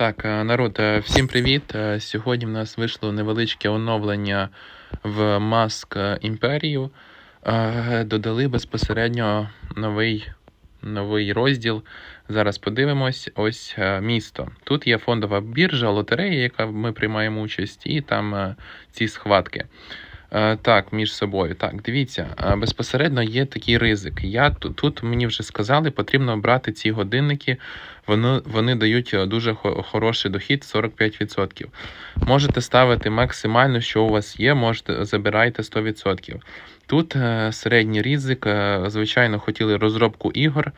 Так, е, народ, е, всім привіт. Е, Сьогодні в нас вийшло невеличке оновлення в Маск Імперію. Додали безпосередньо новий, новий розділ. Зараз подивимось. Ось місто. Тут є фондова біржа, лотерея, яка ми приймаємо участь, і там ці схватки. Так, між собою. Так, дивіться, безпосередньо є такий ризик. Я тут мені вже сказали, потрібно брати ці годинники. Вони, вони дають е, дуже хороший дохід 45%. Можете ставити максимально, що у вас є, можете забирайте 100%. Тут е, середній ризик. е, звичайно, хотіли розробку ігор,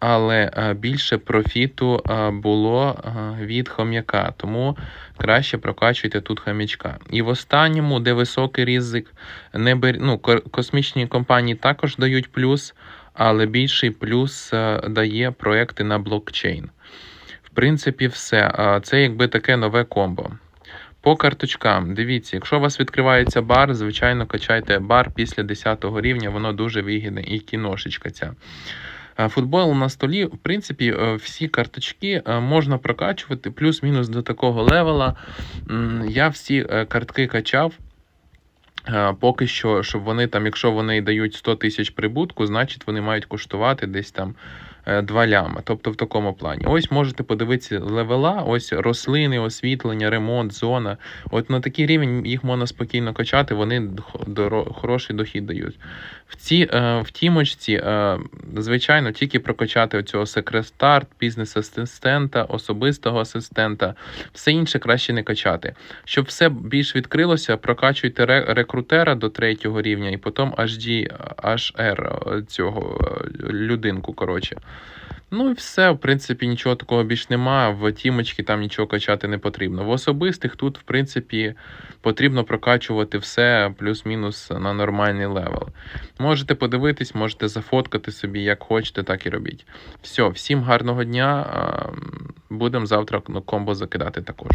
але більше профіту було від хом'яка. Тому краще прокачуйте тут хомячка. І в останньому, де високий ризик, не бер... ну, космічні компанії також дають плюс, але більший плюс е, дає проекти на блокчейн. В принципі, все. Це якби таке нове комбо. По карточкам, дивіться, якщо у вас відкривається бар, звичайно, качайте бар після 10 рівня, воно дуже вигідне і кіношечка ця. Е, Футбол на столі, в принципі, е, всі карточки е, можна прокачувати плюс-мінус до такого левела. Я всі е, картки качав. Е, Поки що, щоб вони там, якщо вони дають 100 тисяч прибутку, значить вони мають коштувати десь там 2 ляма. Тобто в такому плані. Ось можете подивитися левела, ось рослини, освітлення, ремонт, зона. От на такий рівень їх можна спокійно качати, вони хороший дохід дають. В, ці, е, в тімочці, е, звичайно, тільки прокачати оцього секретарт, бізнес-асистента, особистого асистента, все інше краще не качати. Щоб все більш відкрилося, прокачуйте ре- рекрутера до третього рівня і потім HD, HR е, цього е, людинку. Коротше. Ну і все, в принципі, нічого такого більш немає. В тімочки там нічого качати не потрібно. В особистих тут, в принципі, потрібно прокачувати все плюс-мінус на нормальний левел. Можете подивитись, можете зафоткати собі, як хочете, так і робіть. Все, всім гарного дня. Будемо завтра ну, комбо закидати також.